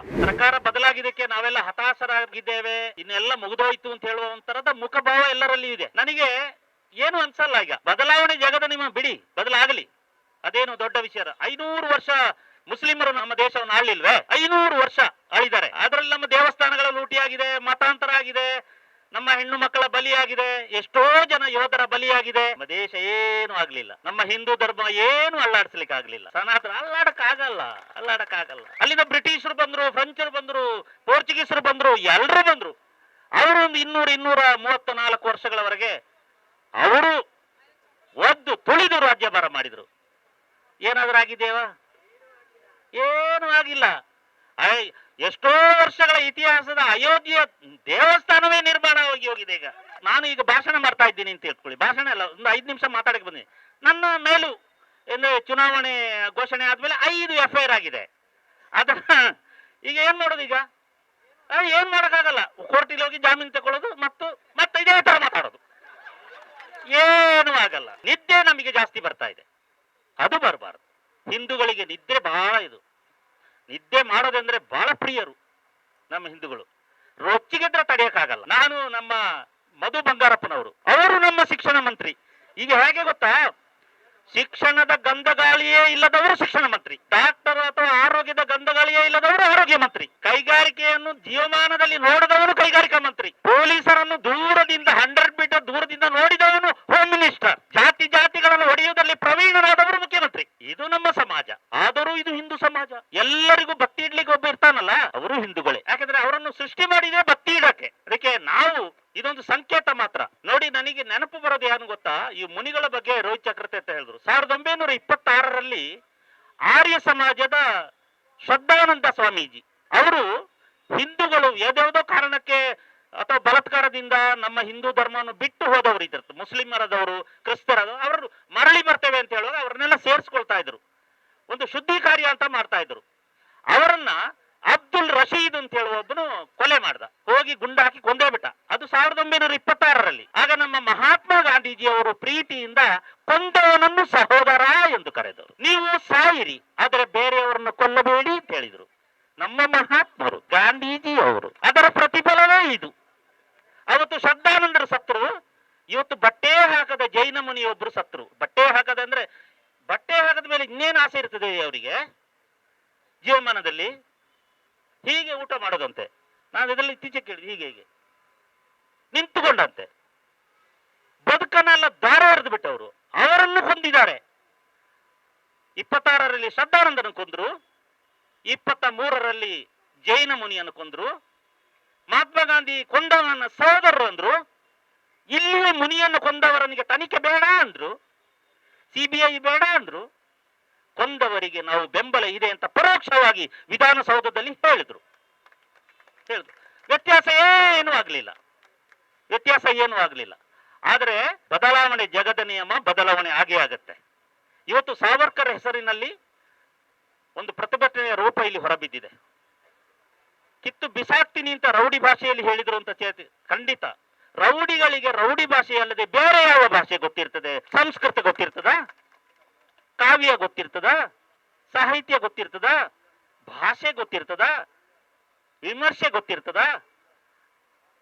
ಸರ್ಕಾರ ಬದಲಾಗಿದ್ದಕ್ಕೆ ನಾವೆಲ್ಲ ಹತಾಶರಾಗಿದ್ದೇವೆ, ಇನ್ನೆಲ್ಲ ಮುಗಿದೋಯ್ತು ಅಂತ ಹೇಳುವ ಒಂಥರದ ಮುಖಭಾವ ಎಲ್ಲರಲ್ಲಿ ಇದೆ. ನನಗೆ ಏನು ಅನ್ಸಲ್ಲ ಈಗ. ಬದಲಾವಣೆ ಜಗದ ನಿಮ್ಮ ಬಿಡಿ, ಬದಲಾಗಲಿ. ಅದೇನು ದೊಡ್ಡ ವಿಷಯ. ಐನೂರು ವರ್ಷ ಮುಸ್ಲಿಮರು ನಮ್ಮ ದೇಶವನ್ನು ಆಳ್ಲಿಲ್ವೇ? ಐನೂರು ವರ್ಷ ಆಳಿದ್ದಾರೆ. ಅದರಲ್ಲಿ ನಮ್ಮ ದೇವಸ್ಥಾನಗಳ ಲೂಟಿಯಾಗಿದೆ ಮತಾಂತರ ಆಗಿದೆ ನಮ್ಮ ಹೆಣ್ಣು ಮಕ್ಕಳ ಬಲಿಯಾಗಿದೆ, ಎಷ್ಟೋ ಜನ ಯೋಧರ ಬಲಿಯಾಗಿದೆ. ನಮ್ಮ ದೇಶ ಏನು ಆಗ್ಲಿಲ್ಲ. ನಮ್ಮ ಹಿಂದೂ ಧರ್ಮ ಏನು ಅಲ್ಲಾಡಿಸ್ಲಿಕ್ಕೆ ಆಗ್ಲಿಲ್ಲ ಸನಾತನ ಅಲ್ಲಾಡಕ್ ಆಗಲ್ಲ ಅಲ್ಲಾಡಕ್ ಆಗಲ್ಲ ಅಲ್ಲಿಂದ ಬ್ರಿಟಿಷರು ಬಂದ್ರು, ಫ್ರೆಂಚರು ಬಂದ್ರು, ಪೋರ್ಚುಗೀಸರು ಬಂದ್ರು ಎಲ್ಲರೂ ಬಂದ್ರು. ಅವರು ಒಂದು ಇನ್ನೂರ ಇನ್ನೂರ ಮೂವತ್ತ ನಾಲ್ಕು ವರ್ಷಗಳವರೆಗೆ ಅವರು ಒದ್ದು ತುಳಿದು ರಾಜ್ಯಭಾರ ಮಾಡಿದ್ರು. ಏನಾದ್ರೂ ಆಗಿದ್ದೇವಾ ಏನು ಆಗಿಲ್ಲ. ಎಷ್ಟೋ ವರ್ಷಗಳ ಇತಿಹಾಸದ ಅಯೋಧ್ಯೆ ದೇವಸ್ಥಾನವೇ ನಿರ್ಮಾಣ ಆಗಿ ಹೋಗಿದೆ ಈಗ. ನಾನು ಈಗ ಭಾಷಣ ಮಾಡ್ತಾ ಇದ್ದೀನಿ ಅಂತ ಹೇಳ್ಕೊಳ್ಳಿ. ಭಾಷಣ ಅಲ್ಲ, ಒಂದು ಐದು ನಿಮಿಷ ಮಾತಾಡಕ್ಕೆ ಬಂದಿ ನನ್ನ ಮೇಲೂ ಅಂದ್ರೆ ಚುನಾವಣೆ ಘೋಷಣೆ ಆದ್ಮೇಲೆ ಐದು ಎಫ್ ಐ ಆರ್ ಆಗಿದೆ. ಅದನ್ನ ಈಗ ಏನ್ ಮಾಡೋದು ಈಗ? ಏನ್ ಮಾಡೋಕ್ಕಾಗಲ್ಲ. ಕೋರ್ಟಿಗೆ ಹೋಗಿ ಜಾಮೀನು ತಗೊಳ್ಳೋದು ಮತ್ತು, ಮತ್ತೆ ಇದೇ ತರ ಮಾತಾಡೋದು. ಏನು ಆಗಲ್ಲ. ನಿದ್ದೆ ನಮಗೆ ಜಾಸ್ತಿ ಬರ್ತಾ ಇದೆ. ಅದು ಬರಬಾರ್ದು. ಹಿಂದೂಗಳಿಗೆ ನಿದ್ದೆ ಬಹಳ ಇದು. ನಿದ್ದೆ ಮಾಡೋದಂದ್ರೆ ಬಹಳ ಪ್ರಿಯರು ನಮ್ಮ ಹಿಂದೂಗಳು. ರೊಚ್ಚಿಗೆದ್ರೆ ತಡೆಯಕ್ಕಾಗಲ್ಲ. ನಾನು ನಮ್ಮ ಮಧು ಬಂಗಾರಪ್ಪನವರು. ಅವರು ನಮ್ಮ ಶಿಕ್ಷಣ ಮಂತ್ರಿ. ಈಗ ಹೇಗೆ ಗೊತ್ತಾ? ಶಿಕ್ಷಣದ ಗಂಧಗಾಳಿಯೇ ಇಲ್ಲದವರು ಶಿಕ್ಷಣ ಮಂತ್ರಿ. ಡಾಕ್ಟರ್ ಅಥವಾ ಆರೋಗ್ಯದ ಗಂಧಗಾಳಿಯೇ ಇಲ್ಲದವರು ಆರೋಗ್ಯ ಮಂತ್ರಿ. ಕೈಗಾರಿಕೆಯನ್ನು ಜೀವಮಾನದಲ್ಲಿ ನೋಡಿದವರು ಕೈಗಾರಿಕಾ ಮಂತ್ರಿ. ಪೊಲೀಸರನ್ನು ದೂರದಿಂದ ಹಂಡ್ರೆಡ್ ಮೀಟರ್ ದೂರದಿಂದ ನೋಡಿದವನು ಹೋಮ್ ಮಿನಿಸ್ಟರ್ ಜಾತಿ ಜಾತಿಗಳನ್ನು ಹೊಡೆಯುವುದರಲ್ಲಿ ಪ್ರವೀಣರಾದವರು ಮುಖ್ಯಮಂತ್ರಿ ಇದು ನಮ್ಮ ಸಮಾಜ ಆದರೂ ಇದು ಹಿಂದೂ ಸಮಾಜ ಎಲ್ಲರಿಗೂ ಬತ್ತಿ ಇಡ್ಲಿಕ್ಕೆ ಒಬ್ಬ ಇರ್ತಾನಲ್ಲ ಅವರು ಹಿಂದೂಗಳೇ ಯಾಕಂದ್ರೆ ಅವರನ್ನು ಸೃಷ್ಟಿ ಮಾಡಿದೆ ಬತ್ತಿ ಇಡಕ್ಕೆ ಅದಕ್ಕೆ ನಾವು ಇದೊಂದು ಸಂಕೇತ ಮಾತ್ರ ನೋಡಿ ನನಗೆ ನೆನಪು ಬರೋದು ಏನು ಗೊತ್ತಾ ಈ ಮುನಿಗಳ ಬಗ್ಗೆ ರೋಹಿತ್ ಚಕ್ರತೆ ಅಂತ ಹೇಳಿದ್ರು ಸಾವಿರದ ಒಂಬೈನೂರ ಇಪ್ಪತ್ತಾರರಲ್ಲಿ ಆರ್ಯ ಸಮಾಜದ ಶ್ರದ್ಧಾನಂದ ಸ್ವಾಮೀಜಿ ಅವರು ಹಿಂದೂಗಳು ಯಾವ್ದಾವುದೋ ಕಾರಣಕ್ಕೆ ಅಥವಾ ಬಲಾತ್ಕಾರದಿಂದ ನಮ್ಮ ಹಿಂದೂ ಧರ್ಮವನ್ನು ಬಿಟ್ಟು ಹೋದವರು ಇದ್ರು. ಮುಸ್ಲಿಮರದವರು, ಕ್ರಿಸ್ತರದವರು, ಅವರು ಮರಳಿ ಬರ್ತೇವೆ ಅಂತ ಹೇಳುವಾಗ ಅವ್ರನ್ನೆಲ್ಲ ಸೇರಿಸ್ಕೊಳ್ತಾ ಇದ್ರು. ಒಂದು ಶುದ್ಧಿ ಕಾರ್ಯ ಅಂತ ಮಾಡ್ತಾ ಇದ್ರು. ಅವರನ್ನ ಅಬ್ದುಲ್ ರಶೀದ್ ಅಂತ ಹೇಳುವ ಒಬ್ಬನು ಕೊಲೆ ಮಾಡ್ದ. ಹೋಗಿ ಗುಂಡಾಕಿ ಕೊಂದೇ ಬಿಟ್ಟ. ಅದು ಸಾವಿರದ ಒಂಬೈನೂರ ಇಪ್ಪತ್ತಾರರಲ್ಲಿ. ಆಗ ನಮ್ಮ ಮಹಾತ್ಮ ಗಾಂಧೀಜಿ ಅವರು ಪ್ರೀತಿಯಿಂದ ಕೊಂದವನನ್ನು ಸಹೋದರ ಎಂದು ಕರೆದರು ನೀವು ಸಾಯಿರಿ, ಆದರೆ ಬೇರೆಯವರನ್ನು ಕೊಲ್ಲಬೇಡಿ ಅಂತ ಹೇಳಿದರು. ನಮ್ಮ ಮಹಾತ್ಮರು ಗಾಂಧೀಜಿ ಅವರು ಅದರ ಪ್ರತಿಫಲವೇ ಇದು. ಅವತ್ತು ಶ್ರದ್ಧಾನಂದರು ಸತ್ರು. ಇವತ್ತು ಬಟ್ಟೆ ಹಾಕದ ಜೈನ ಮುನಿಯೊಬ್ರು ಸತ್ರು. ಬಟ್ಟೆ ಹಾಕದ ಅಂದ್ರೆ ಬಟ್ಟೆ ಹಾಕದ ಮೇಲೆ ಇನ್ನೇನು ಆಸೆ ಇರ್ತದೆ ಅವರಿಗೆ? ಜೀವಮಾನದಲ್ಲಿ? ಹೀಗೆ ಊಟ ಮಾಡೋದಂತೆ. ನಾನು ಇದರಲ್ಲಿ ಇತ್ತೀಚೆಗೆ ಕೇಳಿದೆ ಹೀಗೆ ಹೀಗೆ. ನಿಂತುಕೊಂಡಂತೆ. ಬದುಕನ್ನೆಲ್ಲ ದಾರ ಹರಿದು ಬಿಟ್ಟವರು. ಅವರನ್ನು ಕೊಂದಿದ್ದಾರೆ ಇಪ್ಪತ್ತಾರರಲ್ಲಿ ಶ್ರದ್ಧಾನಂದನ ಕೊಂದ್ರು. ಇಪ್ಪತ್ತ ಮೂರರಲ್ಲಿ ಜೈನ ಮುನಿಯನ್ನು ಕೊಂದ್ರು. ಮಹಾತ್ಮ ಗಾಂಧಿ ಕೊಂದವನ ಸಹೋದರರು ಅಂದ್ರು, ಇಲ್ಲಿಯೇ ಮುನಿಯನ್ನು ಕೊಂದವರನಿಗೆ ತನಿಖೆ ಬೇಡ ಅಂದ್ರು ಸಿಬಿಐ ಬೇಡ ಅಂದ್ರು, ಕೊಂದವರಿಗೆ ನಾವು ಬೆಂಬಲ ಇದೆ ಅಂತ ಪರೋಕ್ಷವಾಗಿ ವಿಧಾನಸೌಧದಲ್ಲಿ ಹೇಳಿದ್ರು. ಹೇಳಿದ್ರು. ವ್ಯತ್ಯಾಸ ಏನೂ ಆಗಲಿಲ್ಲ. ವ್ಯತ್ಯಾಸ ಏನೂ ಆಗಲಿಲ್ಲ. ಆದರೆ ಬದಲಾವಣೆ ಜಗದ ನಿಯಮ ಬದಲಾವಣೆ ಆಗೇ ಆಗತ್ತೆ. ಇವತ್ತು ಸಾವರ್ಕರ್ ಹೆಸರಿನಲ್ಲಿ ಒಂದು ಪ್ರತಿಭಟನೆಯ ರೂಪ ಇಲ್ಲಿ ಹೊರಬಿದ್ದಿದೆ. ಕಿತ್ತು ಬಿಸಾಕ್ತೀನಿ ಅಂತ ರೌಡಿ ಭಾಷೆಯಲ್ಲಿ ಹೇಳಿದ್ರು ಅಂತ ಚೇತಿ ಖಂಡಿತ. ರೌಡಿಗಳಿಗೆ ರೌಡಿ ಭಾಷೆ ಅಲ್ಲದೆ ಬೇರೆ ಯಾವ ಭಾಷೆ ಗೊತ್ತಿರ್ತದೆ? ಸಂಸ್ಕೃತ ಗೊತ್ತಿರ್ತದ? ಕಾವ್ಯ ಗೊತ್ತಿರ್ತದ? ಸಾಹಿತ್ಯ ಗೊತ್ತಿರ್ತದ? ಭಾಷೆ ಗೊತ್ತಿರ್ತದ? ವಿಮರ್ಶೆ ಗೊತ್ತಿರ್ತದ?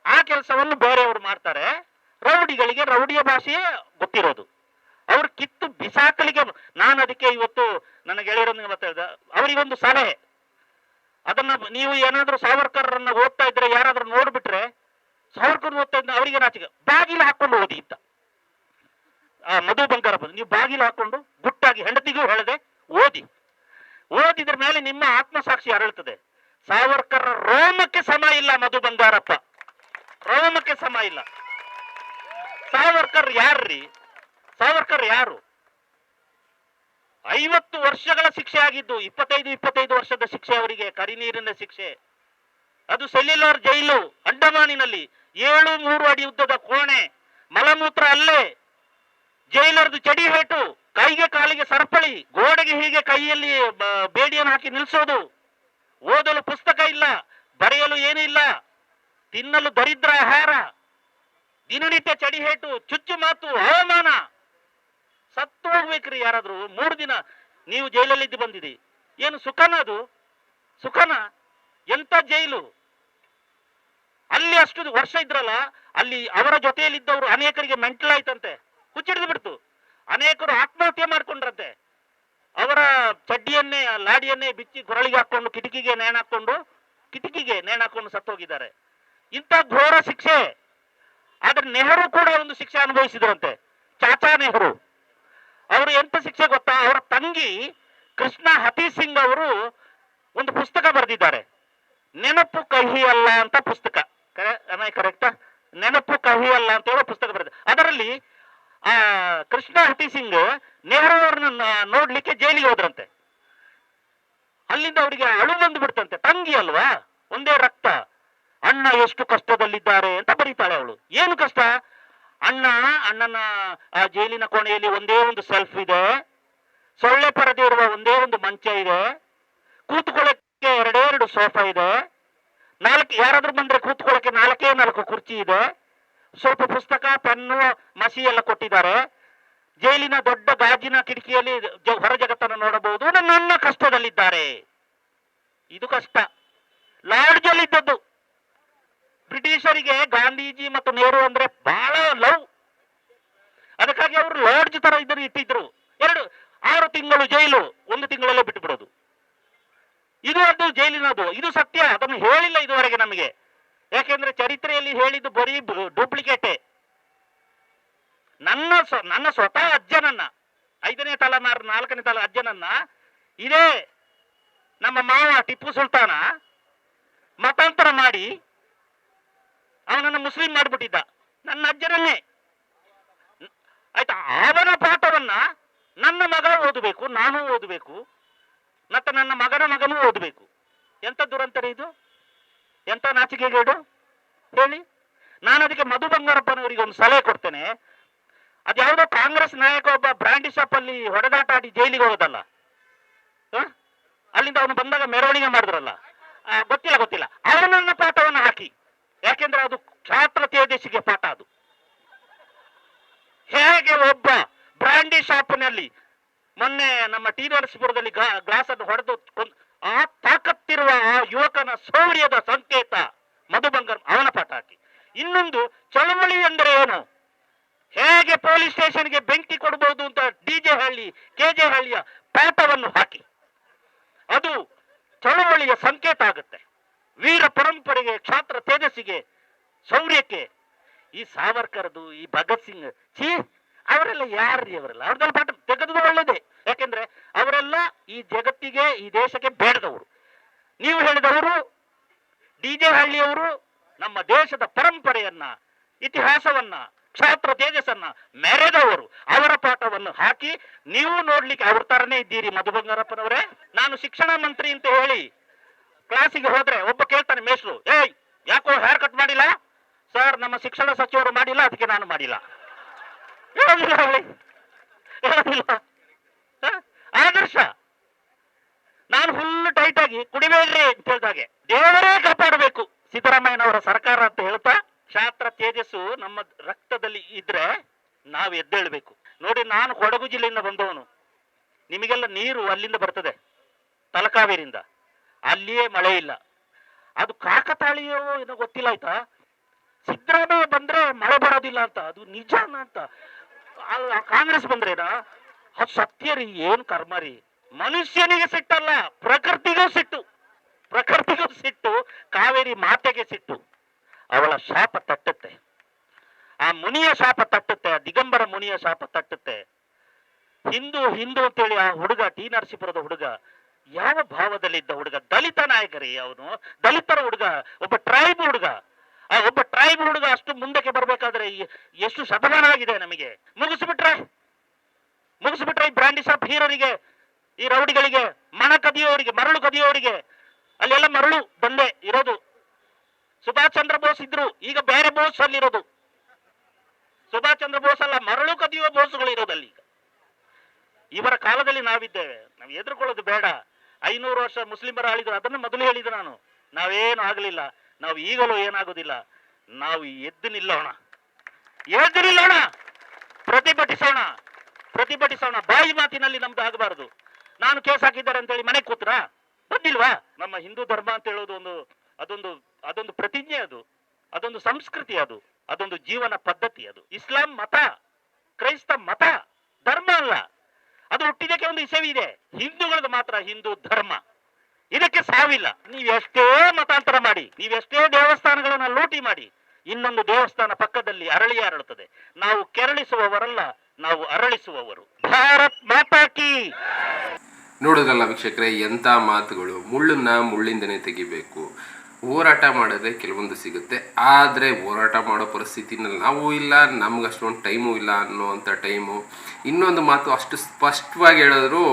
ಆ ಕೆಲಸವನ್ನು ಬೇರೆಯವರು ಮಾಡ್ತಾರೆ. ರೌಡಿಗಳಿಗೆ ರೌಡಿಯ ಭಾಷೆಯೇ ಗೊತ್ತಿರೋದು. ಅವ್ರು ಕಿತ್ತು ಬಿಸಾಕಲಿಗೆ ನಾನು ಅದಕ್ಕೆ ಇವತ್ತು ನನ್ನ ಗೆಳೆಯರೊಂದಿಗೆ ಮಾತಾಡಿದ. ಅವರಿಗೊಂದು ಸಲಹೆ. ಅದನ್ನ ನೀವು ಏನಾದ್ರೂ ಸಾವರ್ಕರ್ರನ್ನ ಓದ್ತಾ ಇದ್ರೆ ಯಾರಾದ್ರೂ ನೋಡ್ಬಿಟ್ರೆ ಸಾವರ್ಕರ್ ಓದ್ತಾ ಇದ್ರೆ ಅವರಿಗೆ ನಾಚಿಕೆ. ಬಾಗಿಲು ಹಾಕೊಂಡು ಓದಿ ಅಂತ. ಆ ಮಧು ಬಂಗಾರಪ್ಪ ನೀವು ಬಾಗಿಲು ಹಾಕೊಂಡು ಗುಟ್ಟಾಗಿ ಹೆಂಡತಿಗೂ ಹೇಳದೆ ಓದಿ. ಓದಿದ್ರ ಮೇಲೆ ನಿಮ್ಮ ಆತ್ಮಸಾಕ್ಷಿ ಅರಳುತ್ತದೆ ಸಾವರ್ಕರ್ ರೋಮಕ್ಕೆ ಸಮ ಇಲ್ಲ ಮಧು ಬಂಗಾರಪ್ಪ. ರೋಮಕ್ಕೆ ಸಮ ಇಲ್ಲ. ಸಾವರ್ಕರ್ ಯಾರ್ರಿ? ಸಾವರ್ಕರ್ ಯಾರು? ಐವತ್ತು ವರ್ಷಗಳ ಶಿಕ್ಷೆ ಆಗಿದ್ದು, ಇಪ್ಪತ್ತೈದು ಇಪ್ಪತ್ತೈದು ವರ್ಷದ ಶಿಕ್ಷೆ ಅವರಿಗೆ, ಕರಿನೀರಿನ ಶಿಕ್ಷೆ. ಅದು ಸೆಲ್ಯುಲರ್ ಜೈಲು, ಅಂಡಮಾನಿನಲ್ಲಿ. ಏಳು, ಮೂರು ಅಡಿ ಉದ್ದದ ಕೋಣೆ, ಮಲಮೂತ್ರ ಅಲ್ಲೇ. ಜೈಲರ್ದು ಚಡಿ ಹೇಟು, ಕೈಗೆ ಕಾಲಿಗೆ ಸರಪಳಿ, ಗೋಡೆಗೆ ಹೀಗೆ ಕೈಯಲ್ಲಿ ಬೇಡಿಯನ್ನು ಹಾಕಿ ನಿಲ್ಸೋದು. ಓದಲು ಪುಸ್ತಕ ಇಲ್ಲ, ಬರೆಯಲು ಏನೂ ಇಲ್ಲ. ತಿನ್ನಲು ದರಿದ್ರ ಆಹಾರ. ದಿನನಿತ್ಯ ಚಡಿ ಹೇಟು, ಚುಚ್ಚು ಮಾತು, ಅವಮಾನ. ಸತ್ತು ಹೋಗ್ಬೇಕ್ರಿ ಯಾರಾದ್ರೂ. ಮೂರು ದಿನ ನೀವು ಜೈಲಲ್ಲಿ ಇದ್ದು ಬಂದಿರಿ ಏನು ಸುಖನ ಅದು? ಸುಖನ? ಎಂತ ಜೈಲು? ಅಲ್ಲಿ ಅಷ್ಟು ವರ್ಷ ಇದ್ರಲ್ಲ, ಅಲ್ಲಿ ಅವರ ಜೊತೆಯಲ್ಲಿದ್ದವರು ಅನೇಕರಿಗೆ ಮೆಂಟಲ್ ಆಯ್ತಂತೆ ಹುಚ್ಚಿಡಿದು ಬಿಡ್ತು. ಅನೇಕರು ಆತ್ಮಹತ್ಯೆ ಮಾಡ್ಕೊಂಡ್ರಂತೆ. ಅವರ ಚಡ್ಡಿಯನ್ನೇ, ಲಾಡಿಯನ್ನೇ ಬಿಚ್ಚಿ ಕೊರಳಿಗೆ ಹಾಕೊಂಡು ಕಿಟಕಿಗೆ ನೇಣಾಕೊಂಡು ಕಿಟಕಿಗೆ ನೇಣಾಕೊಂಡು ಸತ್ತೋಗಿದ್ದಾರೆ. ಇಂಥ ಘೋರ ಶಿಕ್ಷೆ. ಆದ್ರೆ ನೆಹರು ಕೂಡ ಒಂದು ಶಿಕ್ಷೆ ಅನುಭವಿಸಿದ್ರಂತೆ. ಚಾಚಾ ನೆಹರು. ಅವರು ಎಂತ ಶಿಕ್ಷೆ ಗೊತ್ತಾ? ಅವರ ತಂಗಿ ಕೃಷ್ಣ ಹತಿ ಸಿಂಗ್ ಅವರು ಒಂದು ಪುಸ್ತಕ ಬರೆದಿದ್ದಾರೆ. ನೆನಪು ಕಹಿ ಅಲ್ಲ ಅಂತ ಪುಸ್ತಕ. ಕರೆಕ್ಟ್ ನೆನಪು ಕಹಿ ಅಲ್ಲ ಅಂತ ಹೇಳೋ ಪುಸ್ತಕ ಬರೆದ ಅದರಲ್ಲಿ ಆ ಕೃಷ್ಣ ಹತಿ ಸಿಂಗ್ ನೆಹರು ಅವ್ರನ್ನ ನೋಡ್ಲಿಕ್ಕೆ ಜೈಲಿಗೆ ಹೋದ್ರಂತೆ. ಅಲ್ಲಿಂದ ಅವರಿಗೆ ಅಳು ಬಂದು ಬಿಡ್ತಂತೆ. ತಂಗಿ ಅಲ್ವಾ? ಒಂದೇ ರಕ್ತ. ಅಣ್ಣ ಎಷ್ಟು ಕಷ್ಟದಲ್ಲಿದ್ದಾರೆ ಅಂತ ಬರೀತಾಳೆ ಅವಳು. ಏನು ಕಷ್ಟ? ಅಣ್ಣ, ಅಣ್ಣನ, ಆ ಜೈಲಿನ ಕೋಣೆಯಲ್ಲಿ ಒಂದೇ ಒಂದು ಸೆಲ್ಫ್ ಇದೆ. ಸೊಳ್ಳೆ ಪರದೆ ಇರುವ ಒಂದೇ ಒಂದು ಮಂಚ ಇದೆ. ಕೂತ್ಕೊಳ್ಳಕ್ಕೆ ಎರಡೇ ಎರಡು ಸೋಫಾ ಇದೆ. ನಾಲ್ಕು, ಯಾರಾದ್ರೂ ಬಂದ್ರೆ ಕೂತ್ಕೊಳ್ಳಕ್ಕೆ ನಾಲ್ಕೇ ನಾಲ್ಕು ಕುರ್ಚಿ ಇದೆ. ಸ್ವಲ್ಪ ಪುಸ್ತಕ, ಪೆನ್ನು, ಮಸಿ ಎಲ್ಲ ಕೊಟ್ಟಿದ್ದಾರೆ. ಜೈಲಿನ ದೊಡ್ಡ ಗಾಜಿನ ಕಿಟಕಿಯಲ್ಲಿ ಹೊರ ಜಗತ್ತನ್ನು ನೋಡಬಹುದು. ನನ್ನ ಕಷ್ಟದಲ್ಲಿದ್ದಾರೆ. ಇದು ಕಷ್ಟ. ಲಾಡ್ಜ್ ಅಲ್ಲಿ ಇದ್ದದ್ದು ಬ್ರಿಟಿಷರಿಗೆ ಗಾಂಧೀಜಿ ಮತ್ತು ನೆಹರು ಅಂದ್ರೆ ಬಹಳ ಲವ್. ಅದಕ್ಕಾಗಿ ಅವರು ಲಾಡ್ಜ್ ತರ ಇದ್ದರು, ಇಟ್ಟಿದ್ರು. ಎರಡು, ಆರು ತಿಂಗಳು ಜೈಲು, ಒಂದು ತಿಂಗಳಲ್ಲೇ ಬಿಟ್ಟು ಬಿಡೋದು ಇದು ಅದು ಜೈಲಿನದು. ಇದು ಸತ್ಯ, ಅದನ್ನು ಹೇಳಿಲ್ಲ ಇದುವರೆಗೆ ನಮಗೆ. ಯಾಕೆಂದ್ರೆ ಚರಿತ್ರೆಯಲ್ಲಿ ಹೇಳಿದ್ದು ಬರೀ ಡೂಪ್ಲಿಕೇಟೆ. ನನ್ನ ನನ್ನ ಸ್ವತಃ ಅಜ್ಜನನ್ನ, ಐದನೇ ತಲೆಮಾರು, ನಾಲ್ಕನೇ ತಲೆ ಅಜ್ಜನನ್ನ, ಇದೇ ನಮ್ಮ ಮಾವ ಟಿಪ್ಪು ಸುಲ್ತಾನ ಮತಾಂತರ ಮಾಡಿ ಅವನನ್ನು ಮುಸ್ಲಿಂ ಮಾಡಿಬಿಟ್ಟಿದ್ದ. ನನ್ನ ಅಜ್ಜರನ್ನೇ ಆಯ್ತಾ, ಅವನ ಪಾಠವನ್ನ ನನ್ನ ಮಗ ಓದಬೇಕು, ನಾನು ಓದಬೇಕು, ಮತ್ತೆ ನನ್ನ ಮಗನ ಮಗನೂ ಓದಬೇಕು. ಎಂತ ದುರಂತರ ಇದು? ಎಂತ ನಾಚಿಕೆಗೇಡು? ಹೇಳಿ. ನಾನು ಅದಕ್ಕೆ ಮಧು ಬಂಗಾರಪ್ಪನವರಿಗೆ ಒಂದು ಸಲಹೆ ಕೊಡ್ತೇನೆ. ಅದ್ಯಾವುದೋ ಕಾಂಗ್ರೆಸ್ ನಾಯಕ ಒಬ್ಬ ಬ್ರಾಂಡಿ ಶಾಪ್ ಅಲ್ಲಿ ಹೊಡೆದಾಟ ಆಡಿ ಜೈಲಿಗೆ ಹೋಗೋದಲ್ಲ? ಅಲ್ಲಿಂದ ಅವನು ಬಂದಾಗ ಮೆರವಣಿಗೆ ಮಾಡಿದ್ರಲ್ಲ. ಗೊತ್ತಿಲ್ಲ ಗೊತ್ತಿಲ್ಲ. ಅವನನ್ನ ಪಾಠವನ್ನು ಹಾಕಿ. ಯಾಕೆಂದ್ರೆ ಅದು ಕ್ಷಾತ್ರ ತೇಜಸ್ಸಿಗೆ ಪಾಠ ಅದು. ಹೇಗೆ ಒಬ್ಬ ಬ್ರಾಂಡಿ ಶಾಪ್ನಲ್ಲಿ ಮೊನ್ನೆ ನಮ್ಮ ಟಿ ನರಸೀಪುರದಲ್ಲಿ ಗ್ಲಾಸ್ ಅನ್ನು ಹೊಡೆದು ಆ ತಾಕತ್ತಿರುವ ಆ ಯುವಕನ ಶೌರ್ಯದ ಸಂಕೇತ ಮಧುಬಂಗರ್ ಅವನ ಪಾಠ ಹಾಕಿ. ಇನ್ನೊಂದು ಚಳವಳಿ ಎಂದರೆ ಏನು? ಹೇಗೆ ಪೊಲೀಸ್ ಸ್ಟೇಷನ್ಗೆ ಬೆಂಕಿ ಕೊಡಬಹುದು ಅಂತ ಡಿಜೆ ಹಳ್ಳಿ ಕೆಜೆ ಹಳ್ಳಿಯ ಪಾಠವನ್ನು ಹಾಕಿ. ಅದು ಚಳವಳಿಯ ಸಂಕೇತ ಆಗುತ್ತೆ. ವೀರ ಪರಂಪರೆಗೆ ಕ್ಷಾತ್ರ ತೇಜಸ್ಸಿಗೆ, ಶೌರ್ಯಕ್ಕೆ ಈ ಸಾವರ್ಕರ್ದು, ಈ ಭಗತ್ ಸಿಂಗ್, ಛೀ, ಅವರೆಲ್ಲ ಯಾರ್ರಿ ಅವರೆಲ್ಲ? ಅವ್ರದ್ದೆಲ್ಲ ಪಾಠ ತೆಗೆದು ಒಳ್ಳೇದೆ. ಯಾಕೆಂದ್ರೆ ಅವರೆಲ್ಲ ಈ ಜಗತ್ತಿಗೆ, ಈ ದೇಶಕ್ಕೆ ಬೇಡದವರು. ನೀವು ಹೇಳಿದವರು ಡಿ ಜೆ ಹಳ್ಳಿಯವರು ನಮ್ಮ ದೇಶದ ಪರಂಪರೆಯನ್ನ, ಇತಿಹಾಸವನ್ನ, ಕ್ಷಾತ್ರ ತೇಜಸ್ಸನ್ನ ಮೆರೆದವರು. ಅವರ ಪಾಠವನ್ನು ಹಾಕಿ ನೀವು ನೋಡ್ಲಿಕ್ಕೆ ಅವ್ರ ತರನೇ ಇದ್ದೀರಿ ಮಧು ಬಂಗಾರಪ್ಪನವರೇ ನಾನು ಶಿಕ್ಷಣ ಮಂತ್ರಿ ಅಂತ ಹೇಳಿ ಕ್ಲಾಸಿಗೆ ಹೋದ್ರೆ ಒಬ್ಬ ಮೇಷ್ರು ಏಯ್, ಯಾಕೋ ಹೇರ್ ಕಟ್ ಮಾಡಿಲ್ಲ? ಸರ್ ನಮ್ಮ ಶಿಕ್ಷಣ ಸಚಿವರು ಮಾಡಿಲ್ಲ, ಅದಕ್ಕೆ ನಾನು ಮಾಡಿಲ್ಲ. ಹೇಳೋದಿಲ್ಲ ಹೇಳಿ ಹೇಳೋದಿಲ್ಲ? ಆದರ್ಶ. ನಾನು ಫುಲ್ ಟೈಟ್ ಆಗಿ ಕುಡಿಬೇಡ್ರಿ ಅಂತ ಹೇಳ್ದಾಗೆ ದೇವರೇ ಕಾಪಾಡಬೇಕು. ಸಿದ್ದರಾಮಯ್ಯನವರ ಸರ್ಕಾರ ಅಂತ ಹೇಳ್ತಾ, ಕ್ಷಾತ್ರ ತೇಜಸ್ಸು ನಮ್ಮ ರಕ್ತದಲ್ಲಿ ಇದ್ರೆ ನಾವು ಎದ್ದೇಳಬೇಕು. ನೋಡಿ, ನಾನು ಕೊಡಗು ಜಿಲ್ಲೆಯಿಂದ ಬಂದವನು. ನಿಮಗೆಲ್ಲ ನೀರು ಅಲ್ಲಿಂದ ಬರ್ತದೆ. ತಲಕಾವೇರಿಂದ ಅಲ್ಲಿಯೇ ಮಳೆ ಇಲ್ಲ. ಅದು ಕಾಕತಾಳೀಯೋ ಏನೋ ಗೊತ್ತಿಲ್ಲ ಆಯ್ತಾ? ಸಿದ್ದರಾಮಯ್ಯ ಬಂದ್ರೆ ಮಳೆ ಬರೋದಿಲ್ಲ ಅಂತ, ಅದು ನಿಜಾನ ಅಂತ. ಕಾಂಗ್ರೆಸ್ ಬಂದ್ರೇನಾ? ಅದು ಸತ್ಯ ರೀ, ಏನ್ ಕರ್ಮ ರೀ. ಮನುಷ್ಯನಿಗೆ ಸಿಟ್ಟಲ್ಲ, ಪ್ರಕೃತಿಗೂ ಸಿಟ್ಟು. ಪ್ರಕೃತಿಗೂ ಸಿಟ್ಟು, ಕಾವೇರಿ ಮಾತೆಗೆ ಸಿಟ್ಟು. ಅವಳ ಶಾಪ ತಟ್ಟುತ್ತೆ. ಆ ಮುನಿಯ ಶಾಪ ತಟ್ಟುತ್ತೆ, ಆ ದಿಗಂಬರ ಮುನಿಯ ಶಾಪ ತಟ್ಟುತ್ತೆ. ಹಿಂದೂ ಹಿಂದೂ ಅಂತೇಳಿ ಆ ಹುಡುಗ, ಟಿ ನರಸೀಪುರದ ಹುಡುಗ ಯಾವ ಭಾವದಲ್ಲಿದ್ದ ಹುಡುಗ? ದಲಿತ ನಾಯಕರಿ ಅವನು. ದಲಿತರ ಹುಡುಗ, ಒಬ್ಬ ಟ್ರೈಬ್ ಹುಡುಗ. ಆ ಒಬ್ಬ ಟ್ರೈಬ್ ಹುಡುಗ ಅಷ್ಟು ಮುಂದಕ್ಕೆ ಬರಬೇಕಾದ್ರೆ ಎಷ್ಟು ಶತಮಾನ ಆಗಿದೆ ನಮಗೆ. ಮುಗಿಸ್ಬಿಟ್ರೆ ಮುಗಿಸ್ಬಿಟ್ರೆ ಈ ಬ್ರಾಂಡಿ ಶಾಪ್ ಹೀರೋರಿಗೆ, ಈ ರೌಡಿಗಳಿಗೆ, ಮಣ ಕದಿಯೋರಿಗೆ, ಮರಳು ಕದಿಯೋರಿಗೆ, ಅಲ್ಲೆಲ್ಲ ಮರಳು ಬಂದೆ ಇರೋದು. ಸುಭಾಷ್ ಚಂದ್ರ ಬೋಸ್ ಇದ್ರು, ಈಗ ಬೇರೆ ಬೋಸ್ ಅಲ್ಲಿ ಇರೋದು. ಸುಭಾಷ್ ಚಂದ್ರ ಬೋಸ್ ಅಲ್ಲ, ಮರಳು ಕದಿಯುವ ಬೋಸ್ಗಳು ಇರೋದಲ್ಲಿ. ಇವರ ಕಾಲದಲ್ಲಿ ನಾವಿದ್ದೇವೆ. ನಾವು ಎದುರ್ಕೊಳ್ಳೋದು ಬೇಡ. ಐನೂರು ವರ್ಷ ಮುಸ್ಲಿಮರ ಆಳಿದ್ರು, ಅದನ್ನು ಮೊದಲು ಹೇಳಿದ್ದು ನಾನು. ನಾವೇನು ಆಗಲಿಲ್ಲ. ನಾವು ಈಗಲೂ ಏನಾಗೋದಿಲ್ಲ. ನಾವು ಎದ್ದು ನಿಲ್ಲೋಣ. ಎದ್ದು ನಿಲ್ಲೋಣ! ಪ್ರತಿಭಟಿಸೋಣ! ಪ್ರತಿಭಟಿಸೋಣ. ಬಾಯಿ ಮಾತಿನಲ್ಲಿ ನಮ್ದು ಆಗಬಾರದು. ನಾನು ಕೇಸ್ ಹಾಕಿದ್ದಾರೆ ಅಂತೇಳಿ ಮನೆ ಕೂತ್ರ? ಬಂದಿಲ್ವಾ? ನಮ್ಮ ಹಿಂದೂ ಧರ್ಮ ಅಂತ ಹೇಳೋದು ಒಂದು, ಅದೊಂದು ಅದೊಂದು ಪ್ರತಿಜ್ಞೆ ಅದು. ಅದೊಂದು ಸಂಸ್ಕೃತಿ ಅದು. ಅದೊಂದು ಜೀವನ ಪದ್ಧತಿ ಅದು. ಇಸ್ಲಾಂ ಮತ. ಕ್ರೈಸ್ತ ಮತ. ಧರ್ಮ ಅಲ್ಲ. ಅದು ಹುಟ್ಟಿದಕ್ಕೆ ಒಂದು ಇಸವಿ ಇದೆ ಹಿಂದೂಗಳದ್ದು ಮಾತ್ರ ಹಿಂದೂ ಧರ್ಮ. ಇದಕ್ಕೆ ಸಾವಿಲ್ಲ. ನೀವು ಎಷ್ಟೇ ಮತಾಂತರ ಮಾಡಿ ನೀವೆಷ್ಟೇ ದೇವಸ್ಥಾನಗಳನ್ನ ಲೂಟಿ ಮಾಡಿ, ಇನ್ನೊಂದು ದೇವಸ್ಥಾನ ಪಕ್ಕದಲ್ಲಿ ಅರಳಿ ಅರಳುತ್ತದೆ. ನಾವು ಕೆರಳಿಸುವವರಲ್ಲ, ನಾವು ಅರಳಿಸುವವರು. ಭಾರತ್ ಮಾತಾಕಿ ನೋಡೋದಲ್ಲ ವೀಕ್ಷಕರೇ, ಎಂಥ ಮಾತುಗಳು. ಮುಳ್ಳನ್ನ ಮುಳ್ಳಿಂದನೇ ತೆಗಿಬೇಕು. ಹೋರಾಟ ಮಾಡಿದ್ರೆ ಕೆಲವೊಂದು ಸಿಗುತ್ತೆ. ಆದರೆ ಹೋರಾಟ ಮಾಡೋ ಪರಿಸ್ಥಿತಿನಲ್ಲಿ ನಾವು ಇಲ್ಲ, ನಮ್ಗೆ ಅಷ್ಟೊಂದು ಟೈಮು ಇಲ್ಲ ಅನ್ನೋವಂಥ ಟೈಮು. ಇನ್ನೊಂದು ಮಾತು ಅಷ್ಟು ಸ್ಪಷ್ಟವಾಗಿ ಹೇಳಿದ್ರು,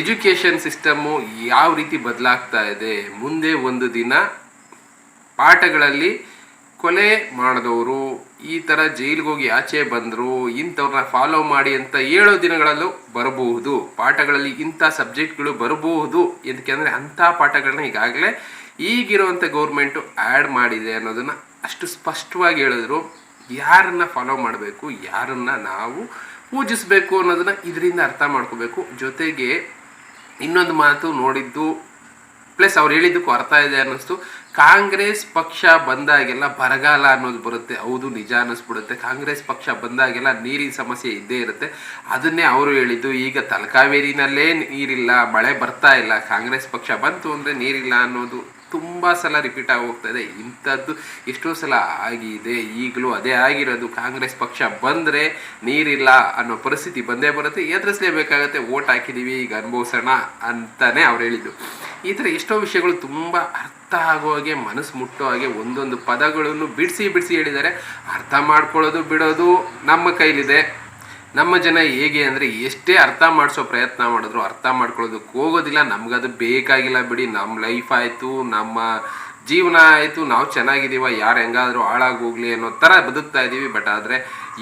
ಎಜುಕೇಷನ್ ಸಿಸ್ಟಮ್ಮು ಯಾವ ರೀತಿ ಬದಲಾಗ್ತಾ ಇದೆ, ಮುಂದೆ ಒಂದು ದಿನ ಪಾಠಗಳಲ್ಲಿ ಕೊಲೆ ಮಾಡಿದವರು, ಈ ಥರ ಜೈಲಿಗೆ ಹೋಗಿ ಆಚೆ ಬಂದರು, ಇಂಥವ್ರನ್ನ ಫಾಲೋ ಮಾಡಿ ಅಂತ ಏಳು ದಿನಗಳಲ್ಲೂ ಬರಬಹುದು. ಪಾಠಗಳಲ್ಲಿ ಇಂಥ ಸಬ್ಜೆಕ್ಟ್ಗಳು ಬರಬಹುದು ಅಂದರೆ ಅಂಥ ಪಾಠಗಳನ್ನ ಈಗಾಗಲೇ ಈಗಿರುವಂಥ ಗೌರ್ಮೆಂಟು ಆ್ಯಡ್ ಮಾಡಿದೆ ಅನ್ನೋದನ್ನು ಅಷ್ಟು ಸ್ಪಷ್ಟವಾಗಿ ಹೇಳಿದ್ರು. ಯಾರನ್ನ ಫಾಲೋ ಮಾಡಬೇಕು, ಯಾರನ್ನ ನಾವು ಪೂಜಿಸಬೇಕು ಅನ್ನೋದನ್ನ ಇದರಿಂದ ಅರ್ಥ ಮಾಡ್ಕೋಬೇಕು. ಜೊತೆಗೆ ಇನ್ನೊಂದು ಮಾತು ನೋಡಿದ್ದು ಪ್ಲಸ್ ಅವ್ರು ಹೇಳಿದ್ದಕ್ಕೂ ಅರ್ಥ ಇದೆ ಅನ್ನಿಸ್ತು. ಕಾಂಗ್ರೆಸ್ ಪಕ್ಷ ಬಂದಾಗೆಲ್ಲ ಬರಗಾಲ ಅನ್ನೋದು ಬರುತ್ತೆ. ಹೌದು, ನಿಜ ಅನ್ನಿಸ್ಬಿಡುತ್ತೆ. ಕಾಂಗ್ರೆಸ್ ಪಕ್ಷ ಬಂದಾಗೆಲ್ಲ ನೀರಿನ ಸಮಸ್ಯೆ ಇದ್ದೇ ಇರುತ್ತೆ. ಅದನ್ನೇ ಅವರು ಹೇಳಿದ್ದು, ಈಗ ತಲಕಾವೇರಿನಲ್ಲೇ ನೀರಿಲ್ಲ, ಮಳೆ ಬರ್ತಾ ಇಲ್ಲ. ಕಾಂಗ್ರೆಸ್ ಪಕ್ಷ ಬಂತು ಅಂದರೆ ನೀರಿಲ್ಲ ಅನ್ನೋದು ತುಂಬ ಸಲ ರಿಪೀಟ್ ಆಗಿ ಹೋಗ್ತಾ ಇದೆ. ಇಂಥದ್ದು ಎಷ್ಟೋ ಸಲ ಆಗಿದೆ. ಈಗಲೂ ಅದೇ ಆಗಿರೋದು. ಕಾಂಗ್ರೆಸ್ ಪಕ್ಷ ಬಂದರೆ ನೀರಿಲ್ಲ ಅನ್ನೋ ಪರಿಸ್ಥಿತಿ ಬಂದೇ ಬರುತ್ತೆ. ಎದುರಿಸಲೇಬೇಕಾಗತ್ತೆ. ಓಟ್ ಹಾಕಿದ್ದೀವಿ ಈಗ ಅನುಭವಿಸೋಣ ಅಂತಲೇ ಅವ್ರು ಹೇಳಿದ್ದು. ಈ ಥರ ಎಷ್ಟೋ ವಿಷಯಗಳು ತುಂಬ ಆಗೋ ಹಾಗೆ, ಮನಸ್ಸು ಮುಟ್ಟೋ ಹಾಗೆ ಒಂದೊಂದು ಪದಗಳನ್ನು ಬಿಡಿಸಿ ಬಿಡಿಸಿ ಹೇಳಿದ್ದಾರೆ ಅರ್ಥ ಮಾಡ್ಕೊಳ್ಳೋದು ಬಿಡೋದು ನಮ್ಮ ಕೈಲಿದೆ. ನಮ್ಮ ಜನ ಹೇಗೆ ಅಂದರೆ ಎಷ್ಟೇ ಅರ್ಥ ಮಾಡಿಸೋ ಪ್ರಯತ್ನ ಮಾಡಿದ್ರು ಅರ್ಥ ಮಾಡ್ಕೊಳ್ಳೋದಕ್ಕೆ ಹೋಗೋದಿಲ್ಲ. ನಮ್ಗದು ಬೇಕಾಗಿಲ್ಲ ಬಿಡಿ. ನಮ್ಮ ಲೈಫ್ ಆಯಿತು, ನಮ್ಮ ಜೀವನ ಆಯಿತು, ನಾವು ಚೆನ್ನಾಗಿದ್ದೀವ, ಯಾರು ಹೆಂಗಾದರೂ ಹಾಳಾಗೋಗ್ಲಿ ಅನ್ನೋ ಥರ ಬದುಕ್ತಾ ಇದ್ದೀವಿ. ಬಟ್ ಆದರೆ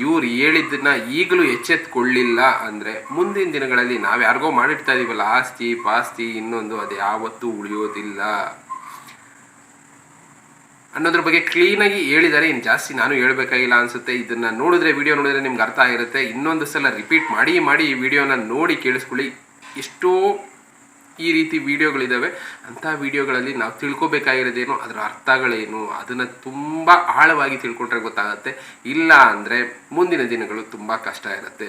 ಇವ್ರು ಹೇಳಿದ್ದನ್ನ ಈಗಲೂ ಎಚ್ಚೆತ್ಕೊಳ್ಳಿಲ್ಲ ಅಂದರೆ ಮುಂದಿನ ದಿನಗಳಲ್ಲಿ ನಾವು ಯಾರಿಗೋ ಮಾಡಿರ್ತಾ ಇದ್ದೀವಲ್ಲ ಆಸ್ತಿ, ಪಾಸ್ತಿ ಇನ್ನೊಂದು ಅದು ಯಾವತ್ತೂ ಉಳಿಯೋದಿಲ್ಲ. ಅನ್ನೋದ್ರ ಬಗ್ಗೆ ಕ್ಲೀನಾಗಿ ಹೇಳಿದ್ದಾರೆ ಇನ್ನು ಜಾಸ್ತಿ ನಾನು ಹೇಳಬೇಕಾಗಿಲ್ಲ ಅನಿಸುತ್ತೆ. ಇದನ್ನ ನೋಡಿದ್ರೆ ವಿಡಿಯೋ ನೋಡಿದ್ರೆ ನಿಮ್ಗೆ ಅರ್ಥ ಆಗಿರುತ್ತೆ. ಇನ್ನೊಂದು ಸಲ ರಿಪೀಟ್ ಮಾಡಿ ಮಾಡಿ ಈ ವಿಡಿಯೋನ ನೋಡಿ ಕೇಳಿಸ್ಕೊಳ್ಳಿ. ಎಷ್ಟೋ ಈ ರೀತಿ ವಿಡಿಯೋಗಳಿದ್ದಾವೆ ಅಂಥ ವಿಡಿಯೋಗಳಲ್ಲಿ ನಾವು ತಿಳ್ಕೊಬೇಕಾಗಿರೋದೇನು? ಅದರ ಅರ್ಥಗಳೇನು? ಅದನ್ನು ತುಂಬ ಆಳವಾಗಿ ತಿಳ್ಕೊಂಡ್ರೆ ಗೊತ್ತಾಗುತ್ತೆ. ಇಲ್ಲ ಅಂದರೆ ಮುಂದಿನ ದಿನಗಳು ತುಂಬ ಕಷ್ಟ ಇರುತ್ತೆ.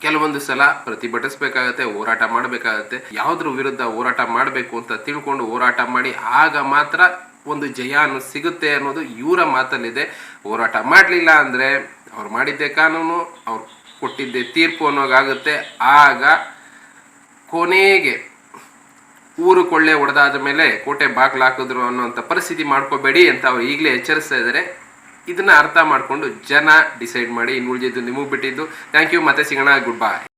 ಕೆಲವೊಂದು ಸಲ ಪ್ರತಿಭಟಿಸ್ಬೇಕಾಗತ್ತೆ, ಹೋರಾಟ ಮಾಡಬೇಕಾಗತ್ತೆ. ಯಾವುದ್ರ ವಿರುದ್ಧ ಹೋರಾಟ ಮಾಡಬೇಕು ಅಂತ ತಿಳ್ಕೊಂಡು ಹೋರಾಟ ಮಾಡಿ, ಆಗ ಮಾತ್ರ ಒಂದು ಜಯ ಅನ್ನೋದು ಸಿಗುತ್ತೆ ಅನ್ನೋದು ಇವರ ಮಾತಲ್ಲಿದೆ. ಹೋರಾಟ ಮಾಡಲಿಲ್ಲ ಅಂದರೆ ಅವ್ರು ಮಾಡಿದ್ದೆ ಕಾನೂನು, ಅವ್ರು ಕೊಟ್ಟಿದ್ದೆ ತೀರ್ಪು ಅನ್ನೋಗಾಗುತ್ತೆ. ಆಗ ಕೊನೆಗೆ ಊರು ಕೊಳ್ಳೆ ಹೊಡೆದಾದ ಮೇಲೆ ಕೋಟೆ ಬಾಗ್ಲು ಹಾಕಿದ್ರು ಅನ್ನೋಂಥ ಪರಿಸ್ಥಿತಿ ಮಾಡ್ಕೋಬೇಡಿ ಅಂತ ಅವ್ರು ಈಗಲೇ ಎಚ್ಚರಿಸ್ತಾ ಇದ್ದಾರೆ. ಇದನ್ನ ಅರ್ಥ ಮಾಡಿಕೊಂಡು ಜನ ಡಿಸೈಡ್ ಮಾಡಿ ಇನ್ನು ಉಳಿದಿದ್ದು ನಿಮಗೆ ಬಿಟ್ಟಿದ್ದು. Thank you. ಮತ್ತೆ ಸಿಗೋಣ. ಗುಡ್ ಬಾಯ್